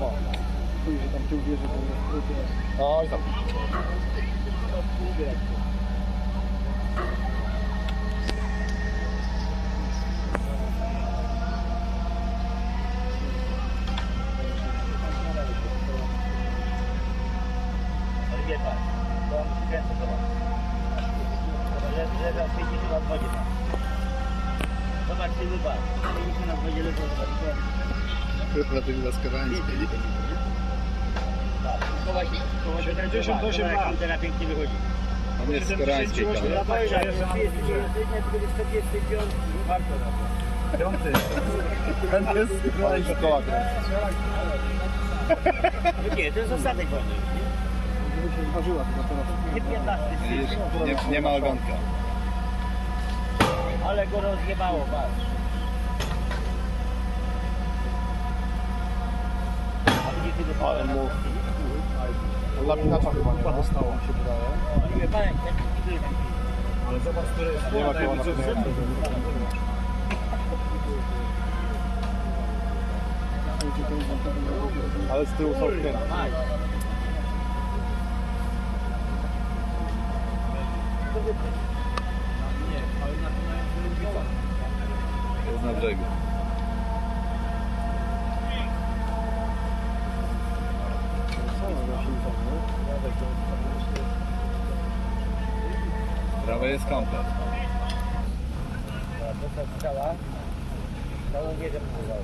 no. Chuj, że tam tył wieży, to jest trudno. Oj tam. Ale wie pan, to on kręcę zobacz. Zobacz, że że 50 na 20. Zobacz, ty wybacz. 50 na 20 lecą, zobacz. Dlatego się, chowa się, 78 zobacz, lat. teraz pięknie wychodzi. On jest skarańskiej Ja tam. Zobacz, jak tu jest 45, warto robić. Piąty. Ten jest kręci. No nie, to jest ostatek wolny. Nie 15, Widzisz, Nie, nie ma ogonka. ale go rozjebało, patrz. Ale mu... Lapinacza chyba nie ma. Dostało mi się wydaje. Ale Ale zobacz, które jest Nie ma koła napinacza. Ale z tyłu są kręci. Maj. Jest na brzegu. Prawa jest komplet. To co strzała, całą wieżę próbował.